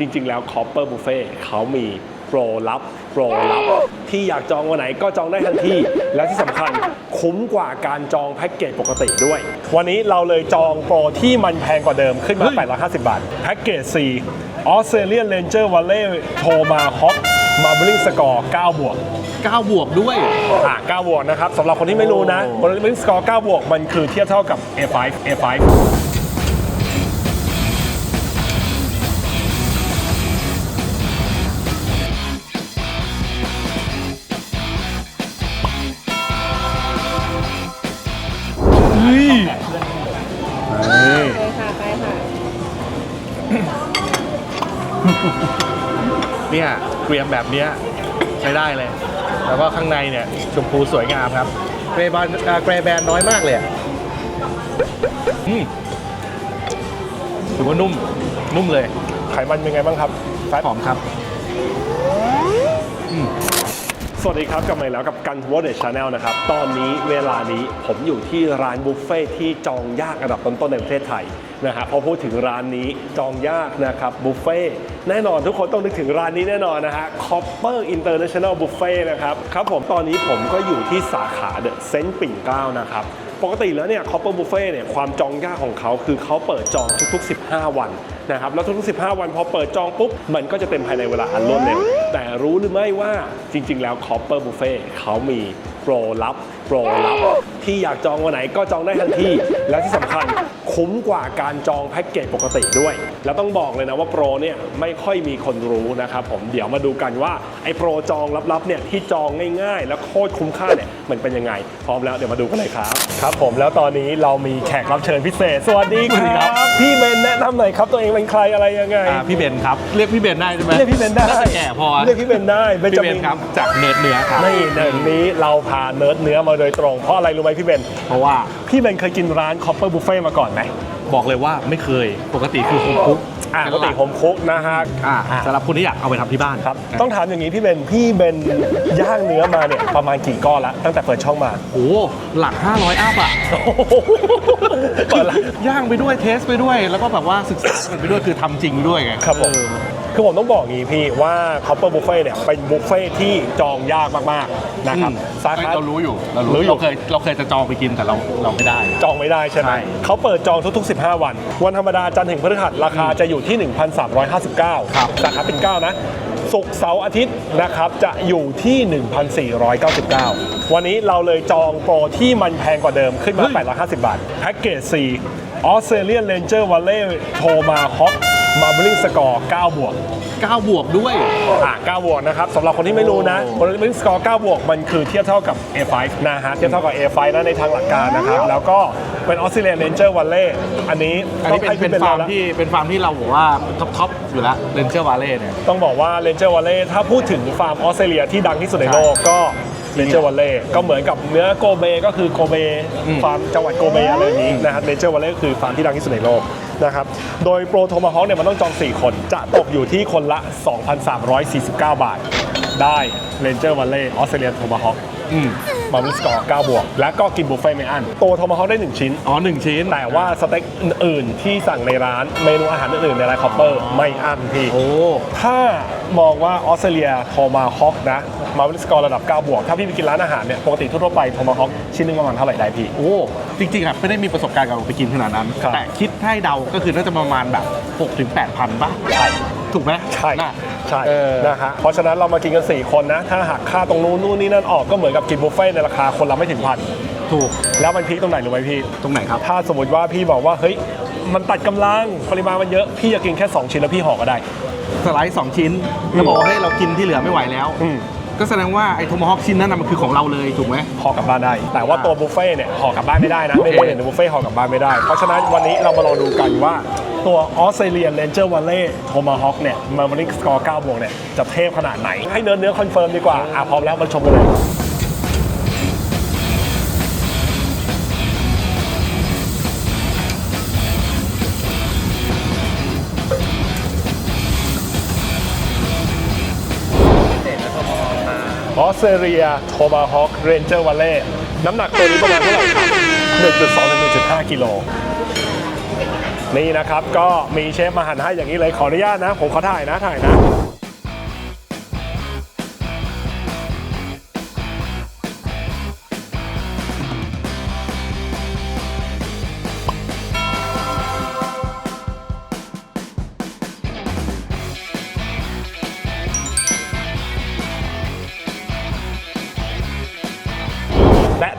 จริง ๆ แล้ว Copper Buffet เขามีโปรลับโปรลับ ที่อยากจองวันไหนก็จองได้ทันที และที่สำคัญคุ้มกว่าการจองแพ็กเกจปกติด้วย วันนี้เราเลยจองโปรที่มันแพงกว่าเดิมขึ้นมา 850 บาท แพ็กเกจ4 Australian Ranger Valley Tomahawk Marbling Score 9บวก9 บวกด้วย อะ9บวกนะครับสำหรับคนที่ไม่รู้นะโอ้ Marbling Score 9บวกมันคือเทียบเท่ากับ A5 A5 เนี่ยเกรียมแบบเนี้ยใช้ได้เลย แล้วก็ข้างในเนี่ยชมพูสวยงามครับเกรย์บานเอ่อเกรย์แบนน้อยมากเลยอะอืมถือว่านุ่มนุ่มเลย ไขมันเป็นไงบ้างครับแฟตหอมครับสวัสดีครับกลับมาอีกแล้วกับกันวอร์เดชาแนลนะครับ ตอนนี้เวลานี้ผมอยู่ที่ร้านบุฟเฟ่ที่จองยากอันดับต้นๆในประเทศไทย นะฮะพอพูดถึงร้านนี้จองยากนะครับบุฟเฟ่แน่นอนทุกคนต้องนึกถึงร้านนี้แน่นอนนะฮะ Copper International Buffet นะครับครับผมตอนนี้ผมก็อยู่ที่สาขาเดอะเซนต์ปิ่นเกล้านะครับปกติแล้วเนี่ย Copper Buffet เนี่ยความจองยากของเขาคือเขาเปิดจองทุกๆ 15 วันนะครับแล้วทุกๆ 15 วันพอเปิดจองปุ๊บ มันก็จะเต็มภายในเวลาอันรวดเร็วแต่รู้หรือไม่ว่าจริง ๆ แล้ว Copper Buffet เขามีโปรลับโปรลับ ที่อยากจองวันไหนก็จองได้ทันที และที่สำคัญ คุ้มกว่าการจองแพ็กเกจปกติด้วย แล้วต้องบอกเลยนะว่าโปรเนี่ยไม่ค่อยมีคนรู้นะครับผมเดี๋ยวมาดูกันว่าไอ้โปรจองลับๆเนี่ยที่จองง่ายๆ แล้วโคตรคุ้มค่าเนี่ยมันเป็นยังไง พร้อมแล้วเดี๋ยวมาดูกันเลยครับ ครับผมแล้วตอนนี้เรามีแขกรับเชิญพิเศษ สวัสดีคสวัสดีครัรับบพี่เบนแนะนำหน่อยครับตัวเองเป็นใครอะไรยังไง อ่าพี่เบนครับ เรียกพี่เบนได้ใช่ไหมเรียกพี่เบนได้น่าจะแก่พอเรียกพี่เบนได้เบนพี่จะเบมีนครับจากเนิร์ดเนื้อครับนี่หนึ่งนี้เราพาเนิร์ดเนื้อมาโดยตรงเพราะอะไรรู้ไหมพี่เบน เพราะว่า พี่เบนเคยกินร้าน Copper Buffet มาก่อนไหมบอกเลยว่าไม่เคยปกติคือโฮมคุกอ่าปกติโฮมคุกนะฮะอ่าสำหรับคนที่อยากเอาไปทำที่บ้านครับ ต้องถามอย่างนี้พี่เบนพี่เบนย่างเนื้อมาเนี่ยประมาณกี่ก้อนละตั้งแต่เปิดช่องมา โอ้โหหลัก 500อัพอะ เปิดละ ย่างไปด้วยเทสไปด้วย แล้วก็แบบว่าศึกษากันไปด้วยคือทำจริงด้วยไงครับผม เออ คือผมต้องบอกอย่างนี้พี่ว่า Copper Buffet เนี่ยเป็นบุฟเฟ่ที่จองยากมากๆนะครับอืมสาขา เรารู้อยู่เรารู้รู้อยู่ เราเคยเราเคยจะจองไปกินแต่เราเราไม่ได้ จองไม่ได้ใช่ไหมใช่ เขาเปิดจองทุก ๆ 15 วัน วันธรรมดาจันทร์ถึงพฤหัสราคาจะอยู่ที่ 1,359ครับสาขาเป็นเก้านะศุกร์เสาร์อาทิตย์นะครับจะอยู่ที่ 1,499 วันนี้เราเลยจองโปรที่มันแพงกว่าเดิมขึ้นมา 850 บาท แพ็กเกจ4 Australian Ranger Valley Tomahawk Marbling Score 9บวก9 บวกด้วย อะ9บวกนะครับสำหรับคนที่ไม่รู้นะโอ้ Marbling Score 9บวกมันคือเทียบเท่ากับ A5 นะฮะเทียบเท่ากับ A5 นะในทางหลักการนะครับ แล้วก็เป็น Australian Ranger Valley อันนี้อันต้อนี้งเป็นให้เป็พี่นเป็นฟาร์มแล้วที่เป็นฟาร์มที่เราบอกว่าท็อปท็อปอยู่แล้วเรนเจอร์วาเล่เนี่ยต้องบอกว่า Ranger Valley ถ้าพูดถึงฟาร์มออสเตรเลียที่ดังที่สุดในโลกก็ Ranger Valley ก็เหมือนกับเนื้อโกเบก็คือโกเบอืมฟาร์มจังหวัดโกเบอะไรอย่างนี้นะครับ Ranger Valley ก็คือฟาร์มที่ดังที่สุดในโลกนะครับโดยโปรโทมาฮอคเนี่ยมันต้องจอง 4 คนจะตกอยู่ที่คนละ 2,349 บาท ได้ Ranger Valley ออสเตรเลียโทมาฮอคอืมมาร์มสกอร์9บวก และก็กินบุฟเฟ่ต์ไม่อั้น ตัวโทมาฮอคได้ 1 ชิ้น อ๋อหนึ่งชิ้น แต่ว่าสเต็กอื่น ๆ ที่สั่งในร้าน เมนูอาหารอื่น ๆ ในร้านคอปเปอร์ ไม่อั้นพี่ โอ้ ถ้า มองว่าออสเตรเลียโทมาฮอคนะมาร์มสกอร์ระดับ 9 บวก ถ้าพี่ไปกินร้านอาหารเนี่ย ปกติทั่วๆไปโทมาฮอคชิ้นหนึงประมาณเท่าไหร่ได้พี่ โอ้ จริงๆอะไม่ได้มีประสบการณ์กับไปกินขนาดนั้นครับแต่คิดให้เดาก็คือน่าจะประมาณแบบ6ถึง8พันป่ะใช่ถูกไหมใช่น่ะใช่เออนะฮะเพราะฉะนั้นเรามากินกัน 4 คนนะ ถ้าหักค่าตรงนู้นนู่นนี่นั่นออกก็เหมือนกับกินบุฟเฟ่ต์ในราคาคนละไม่ถึงพันถูกแล้วมันพีคตรงไหนรู้ไหมพี่ตรงไหนครับ ถ้าสมมติว่าพี่บอกว่าเฮ้ยมันตัดกำลังปริมาณมันเยอะพี่จะกินแค่ 2 ชิ้นแล้วพี่ห่อก็ได้ สไลด์สองชิ้นแล้วบอกว่าให้เรากินที่เหลือไม่ไหวแล้ว อืม ก็แสดงว่าไอ้โทมฮอคชิ้นนั้นน่ะมันคือของเราเลยถูกไหม ห่อกลับบ้านได้ แต่ว่าตัวบุฟเฟ่ต์เนี่ยห่อกลับบ้านไม่ได้นะโอเคไม่ได้ในบุฟเฟ่ต์ห่อกลับบ้านไม่ได้ เพราะฉะนั้นวันนี้เรามาลองดูกันว่าตัวออสเตรเลียนเรนเจอร์วัลเล่โทมาฮอคเนี่ยมาร์มริงสกอร์9บวกเนี่ยจะเทพขนาดไหน ให้เนื้อเนื้อคอนเฟิร์มดีกว่า อะพร้อมแล้วมาชมกันเลย ออสเตรเลียโทมาฮอคเรนเจอร์วัลเล่น้ำหนักตัวนี้ประมาณเท่าไหร่ครับ1.2ถึง1.5กิโลนี่นะครับก็มีเชฟมาหันให้อย่างนี้เลยขออนุญาตนะ ผมขอถ่ายนะถ่ายนะ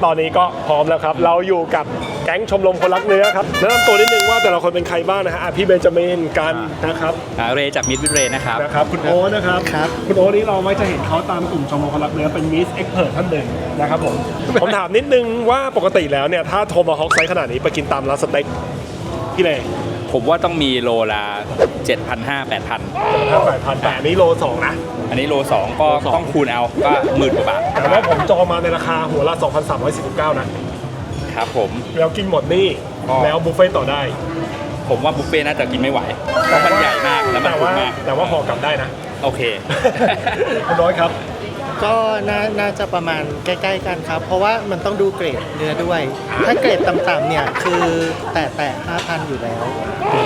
ตอนนี้ก็พร้อมแล้วครับ เราอยู่กับแก๊งชมรมคนรักเนื้อครับแนะนำตัวนิดนึงว่าแต่ละคนเป็นใครบ้างนะฮะอะพี่เบนจามินกันนะครับอ่าเรย์จากมิดวิดเรย์นะครับ นะครับ คุณโอ๊ตนะครับครับคุณโอ๊ตนี่เราไม่จะเห็นเขาตามกลุ่มชมรมคนรักเนื้อเป็นมิสเอ็กเพรสท่านหนึ่งนะครับผมผมถามนิดนึงว่าปกติแล้วเนี่ยถ้าโทมาฮอกไซส์ขนาดนี้ไปกินตามร้านสเต็กพี่เลย ผมว่าต้องมีโลละ7,500 8,000 ห้าแปดพันแต่อันนี้โลสองนะ อันนี้โล 2 ก็ต้องคูณเอาก็หมื่นกว่าบาทแต่ว่าผมจองมาในราคาหัวละ 2,349 นะ ครับผม แล้วกินหมดนี่ อ๋อ แล้วบุฟเฟ่ต์ต่อได้ ผมว่าบุฟเฟ่ต์น่าจะกินไม่ไหวเพราะมันใหญ่มากแล้วมันแต่ถูว่ากมากแต่ว่าห่อกลับได้นะ โอเค คุณน้อยครับ ก็น่าน่าจะประมาณใกล้ ๆ กันครับ เพราะว่ามันต้องดูเกรดเนื้อด้วย ถ้าเกรดต่ำๆเนี่ยคือแต่แต่5,000อยู่แล้ว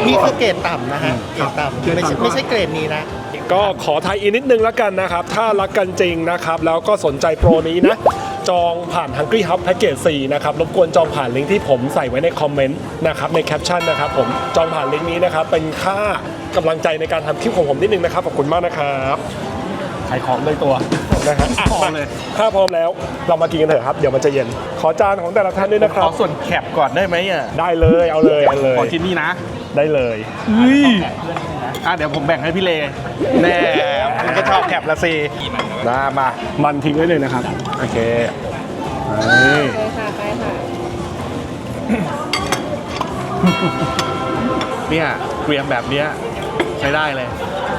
นี่คือเกรดต่ำนะฮะเกรดต่ำไม่ใช่ไม่ใช่เกรดนี้นะก็ขอไทยอีกนิดนึงแล้วกันนะครับ ถ้ารักกันจริงนะครับ แล้วก็สนใจโปรนี้นะ จองผ่าน Hungry Hub Package 4นะครับ รบกวนจองผ่านลิงก์ที่ผมใส่ไว้ในคอมเมนต์นะครับ ในแคปชั่นนะครับผม จองผ่านลิงก์นี้นะครับ เป็นค่ากำลังใจในการทำคลิปของผมนิดนึงนะครับ ขอบคุณมากนะครับ ขายของเลยตัว นะฮะอะมาถ้าพร้อมแล้วเรามากินกันเถอะครับ เดี๋ยวมันจะเย็น ขอจานของแต่ละท่านด้วยนะคขรัอบ ส่วนแคปก่อนได้ไหมอะได้เลยเอาเลยเอาเลยขอชิ้นนี้นะได้เลยอะเดี๋ยวผมแบ่งให้พี่เลแน่คุณก็ชอบแคปละสิมามามันทิ้งไว้เลยนะครับ โอเคนี่ไปค่ะไปค่ะเนี่ยเกรียมแบบเนี้ยใช้ได้เลย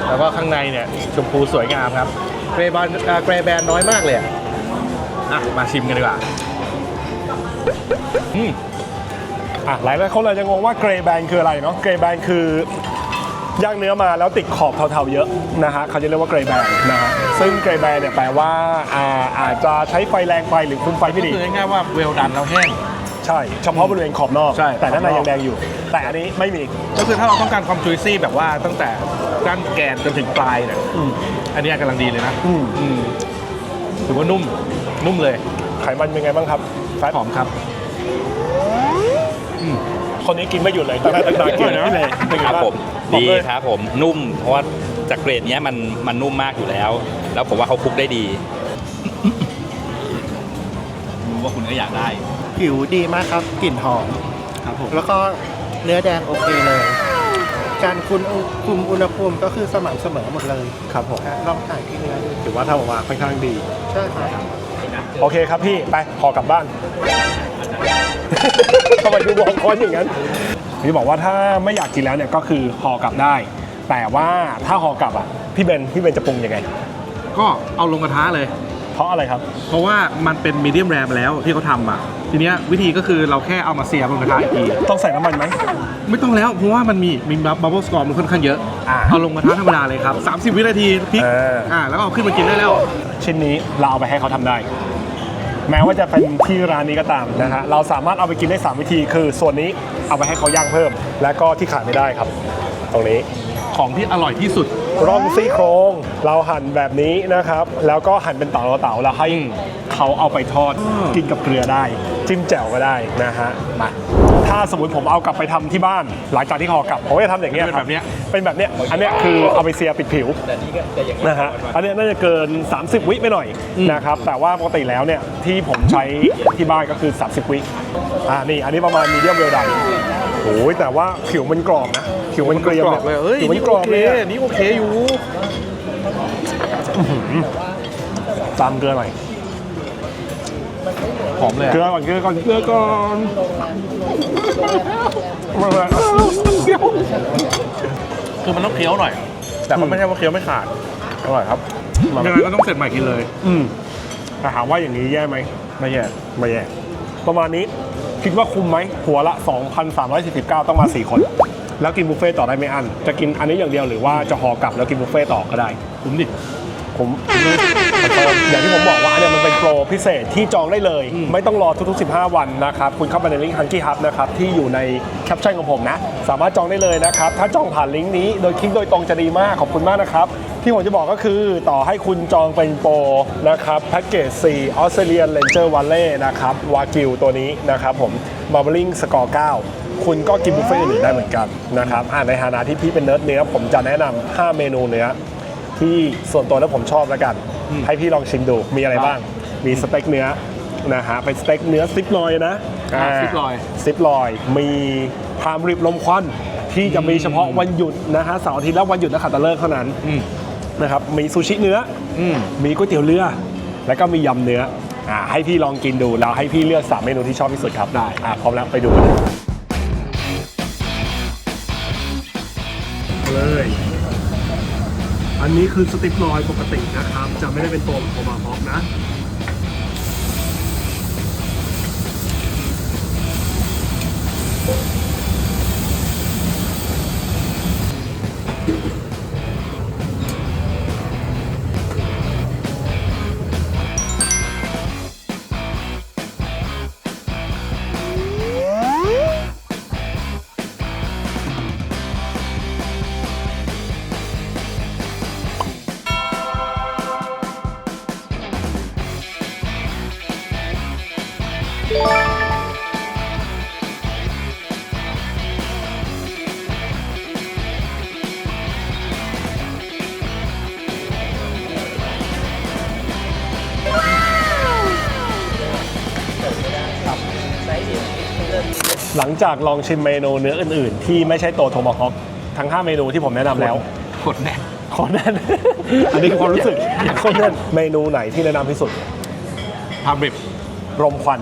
แล้วก็ข้างในเนี่ยชมพูสวยงามครับ เกรย์บอลเอ่อเกรย์แบนน้อยมากเลยอะอะ มาชิมกันดีกว่าอืมอะหลายหลายคนเลยจะงงว่าเกรย์แบนคืออะไรเนาะเกรย์แบนคือย่างเนื้อมาแล้วติดขอบเทาๆเยอะนะฮะเขาจะเรียกว่าเกรย์แบนนะฮะซึ่งเกรย์แบนเนี่ยแปลว่าอ่าอาจจะใช้ไฟแรงไปหรือคุมไฟก็ไม่ดีคือง่ายๆว่าเวลดันแล้วแห้ง ใช่ เฉพาะบริเวณขอบนอก ใช่แต่ด้านในขอบนอก ยังแดงอยู่ แต่อันนี้ไม่มี ก็คือถ้าเราต้องการความจุยซี่แบบว่าตั้งแต่ ด้านแกนจนถึงปลายเนี่ยอืมอันเนี้ยกำลังดีเลยนะอืมอืมถือว่านุ่ม นุ่มเลย ไขมันเป็นไงบ้างครับแฟตหอมครับคนนี้กินไม่หยุดเลยตั้งแต่ตั้งแต่กินนะพี่เลยเป็นไงครับบ้างผมบอกดีเลยครับผมนุ่ม เพราะว่าจากเกรดเนี้ยมันมันนุ่มมากอยู่แล้ว แล้วผมว่าเขาคลุกได้ดีรู้ว่าคุณก็อยากได้ ผิวดีมากครับกลิ่นหอมครับผมแล้วก็เนื้อแดงโอเคเลย การคุมคุมอุณหภูมิก็คือสม่ำเสมอหมดเลยครับผมอะลองถ่ายที่เนื้อดูถือว่าทำออกมาค่อนข้างดีใช่ครับโอเคครับพี่ไปขอกลับบ้านทำไมดูบอกค้อนอย่างนั้นพี่บอกว่าถ้าไม่อยากกินแล้วเนี่ยก็คือห่อกลับได้ แต่ว่าถ้าห่อกลับอะพี่เบนพี่เบนจะปรุงยังไง ก็เอาลงกระทะเลยเพ ราะอะไรครับเพเพราะว่ามันเป็นมีเดียมแรมแล้วที่เขาทำอะ ทีเนี้ยวิธีก็คือเราแค่เอามาเสียบบนกระทะอีกทีต้องใส่น้ำมันไหม ไม่ต้องแล้ว เพราะว่ามันมีมีบับเบิลสกอร์มันค่อนข้างเยอะ อ่า เอาลงกระทะธรรมดาเลยครับ 30 วินาทีพลิกเอออ่อ่าแล้วก็เอาขึ้นมากินได้แล้ว ชิ้นนี้เราเอาไปให้เขาทำได้ แม้ว่าจะเป็นที่ร้านนี้ก็ตามนะฮะเราสามารถเอาไปกินได้ 3 วิธี คือส่วนนี้เอาไปให้เขาย่างเพิ่ม และก็ที่ขาดไม่ได้ครับ ตรงนี้ ของที่อร่อยที่สุด ร่องซี่โครงเราหั่นแบบนี้นะครับ แล้วก็หั่นเป็นเต๋าเต๋าๆแล้วให้เขาเอาไปทอดอืมกินกับเกลือได้ จิ้มแจ่วก็ได้นะฮะมา ถ้าสมมติผมเอากลับไปทำที่บ้าน หลังจากที่ห่อกลับผมก็จะทำอย่างเงี้ยเป็นคแบรับบเนี้ยเป็นแบบเนี้ยอันเนี้ยคือเอาไปเสียปิดผิวนะฮะอันเนี้ยน่าจะเกิน 30 วิไปหน่อยนะครับแต่ว่าปกติแล้วเนี่ยที่ผมใช้ที่บ้านก็คือ 30 วิอ่านี่อันนี้ประมาณมีเดียมเวลดันโอ้ยแต่ว่าผิวมันกรอบนะผิวมันเกรียมกรอบเลยเอ้ยผิวมันนี่กรโออบเคเลยอะนี่โอเคอยู่ตามเกลือหน่อย หอมเลยเกลือะอก่อนเกลือก่อนเกลือก่อนมาเลยคือมันต้องเคี้ยวหน่อย แต่ก็ไม่ใช่ว่าเคี้ยวไม่ขาด อร่อยครับยังไงก็ต้องเสร็จใหม่กินเลย อืมแต่ถามว่าอย่างนี้แย่ไหมไม่แย่ไม่แย่ ประมาณนี้คิดว่าคุ้มไหมหัวละ 2,349 ต้องมา 4 คน แล้วกินบุฟเฟ่ต์ต่อได้ไม่อั้นจะกินอันนี้อย่างเดียวหรือว่าจะห่อกลับแล้วกินบุฟเฟ่ต์ต่อก็ได้ คุ้มดิคุ้ม ผมคอนเฟิร์มอย่างที่ผมบอกว่าอันเนี่ยมันเป็นโปรพิเศษที่จองได้เลย ไม่ต้องรอทุกๆ 15 วันนะครับ คุณเข้าไปในลิงก์ Hunky Hub นะครับที่อยู่ในแคปชั่นของผมนะ สามารถจองได้เลยนะครับ ถ้าจองผ่านลิงก์นี้โดยคลิกโดยตรงจะดีมากขอบคุณมากนะครับ ที่ผมจะบอกก็คือต่อให้คุณจองเป็นโปรนะครับแพ็กเกจ4ออสเตรเลียนเลนเจอร์วัลเล่นะครับวากิวตัวนี้นะครับผมมาร์บลิงสกอร์9คุณก็กินบุฟเฟ่ต์อื่นได้เหมือนกันนะครับอ่าในฐานะที่พี่เป็นเนิร์ดเนื้อผมจะแนะนำ5เมนูเนื้อ ที่ส่วนตัวแล้วผมชอบแล้วกัน ให้พี่ลองชิมดูมีอะไรบ้าง มีสเต็กเนื้อนะฮะเป็นสเต็กเนื้อซิปลอยนะอ่าซิปลอยซิปลอย มีพามริบลมควันที่จะมีเฉพาะวันหยุดนะฮะเสาร์อาทิตย์และวันหยุดนักขัตฤกษ์เท่านั้นอืมนะครับมีซูชิเนื้ออืมมีก๋วยเตี๋ยวเรือ แล้วก็มียำเนื้ออ่าให้พี่ลองกินดูแล้วให้พี่เลือกสามเมนูที่ชอบที่สุดครับได้อ่าพร้อมแล้วไปดูกัน อันนี้คือสติปลอยปกตินะครับ จะไม่ได้เป็นตัวโทมาฮอกนะ จากลองชิมเมนูเนื้ออื่นๆ ที่ไม่ใช่ตัวโทมาฮอกทั้ง 5 เมนูที่ผมแนะนำแล้วกดแน่นขอแน่นอันนี้คือความรู้สึกคนแน่นเมนูไหนที่แนะนำที่สุดพามริบรมควัน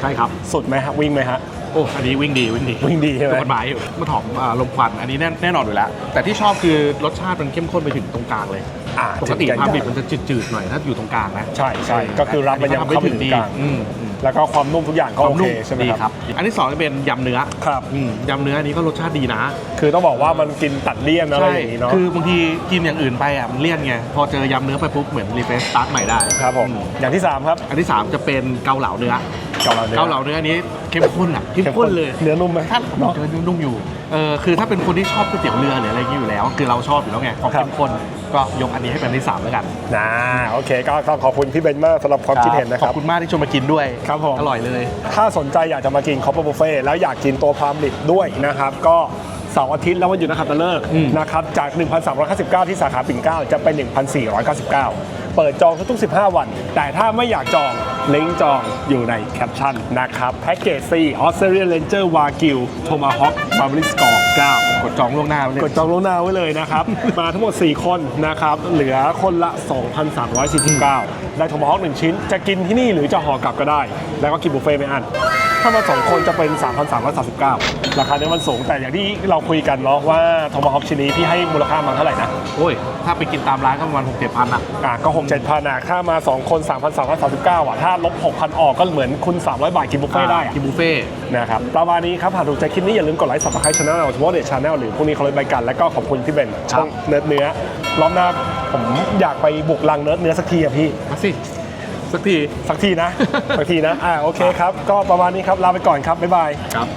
ใช่ครับ สุดไหมฮะวิ่งไหมฮะ โอ้อันนี้วิ่งดีวิ่งดีวิ่งดีใช่ไหม ถูกกฎหมายอยู่มันหอมอ่าลมควันอันนี้แน่แน่นอนอยู่แล้ว แต่ที่ชอบคือรสชาติมันเข้มข้นไปถึงตรงกลางเลยอ่าปกติถึงพามริบมันจะจืดๆหน่อยถ้าอยู่ตรงกลางนะใช่ใช่ก็คือรับมันยังอัเข้าไปถึงกลาง อืมอืม แล้วก็ความนุ่มทุกอย่างก็ความโอเคนุ่มใช่ไหมดีคครัรับ บ อันที่สองจะเป็นยำเนื้อครับ อืมยำเนื้ออันนี้ก็รสชาติดีนะ คือต้องบอกว่ามันกินตัดเลี่ยนอะไรใช่อย่างนี้เนาะ คือบางทีกินอย่างอื่นไปอะมันเลี่ยนไง พอเจอยำเนื้อไปปุ๊บเหมือนรีเฟรชสตาร์ทใหม่ได้ครับผม อือย่างที่ 3 ครับอันที่สามจะเป็นเกาเหลาเนื้อ เกาเหลาเนื้อเกาเหลาเนื้ออันนี้เข้มข้นอะเข้มข้นเลยเนื้อนุ่มไหมถ้าเนาะเนื้อนุ่มอยู่ เออคือถ้าเป็นคนที่ชอบก๋วยเตี๋ยวเรือหรืออะไรอย่างนี้อยู่แล้ว คือเราชอบอยู่แล้วไงความครับ เข้มข้น ก็ยกอันนี้ให้เป็นที่สามแล้วกันนะโอเคก็ก็ขอบคุณพี่เบนมากสำหรับความคิดเห็นนะคขรัอบบคุณมากที่ชวนมากินด้วยครับผมอร่อยเลย ถ้าสนใจอยากจะมากินคอปเปอร์บุฟเฟ่แล้วอยากกินตัวพรามลิบด้วยนะครับก็เสาร์อาทิตย์แล้ววันหยุดนักขัตฤกษ์อืมนะครับจาก 1,399ที่สาขาปิ่นเกล้าจะเป็น 1,499 เปิดจองทุกๆ 15 วัน แต่ถ้าไม่อยากจองลิงก์จองอยู่ในแคปชั่นนะครับแพ็กเกจซีออสเตรเลียนเลนเจอร์วากิวโทมาฮอคบาร์บริสกอร์9กดจองล่วงหน้าไว้เลยกดจองล่วงหน้าไว้เลยนะครับ มาทั้งหมด 4 คนนะครับ เหลือคนละ 2,349 ได้โทมาฮอค1ชิ้น จะกินที่นี่หรือจะห่อกลับก็ได้ แล้วก็กินบุฟเฟ่ต์ไม่อั้นถ้ามา 2 คนจะเป็น 3,339 ราคาเนี้มันสูงแต่อย่างที่เราคุยกันเนาะว่าโทมาฮอคชิ้นนี้พี่ให้มูลค่ามันเท่าไหร่นะโอ้ย ถ้าไปกินตามร้านก็ประมาณหกเจ็ดพันอะอะก็6 7พันอะถ้ามา 2 คน 3,339อะถ้าลบ6,000 ออกก็เหมือนคุณ 300 บาทกินบุฟเฟ่ต์ได้อะกินบุฟเฟ่ต์นะครับประมาณนี้ครับหากถูกใจคลิปนี้อย่าลืมกดไลค์ subscribe channel เราวอเดช channel หรือพวกนี้เขาเลยไปกันแล้วก็ขอบคุณพี่เบนช่องเนื้อเนื้อรอบหน้าผมอยากไปบุกลังเนื้อเนื้อสักทีอะพี่ มาสิ สักที สักทีนะ สักทีนะอ่าโอเคครับ ก็ประมาณนี้ครับลาไปก่อนครับบ๊ายบาย ครับ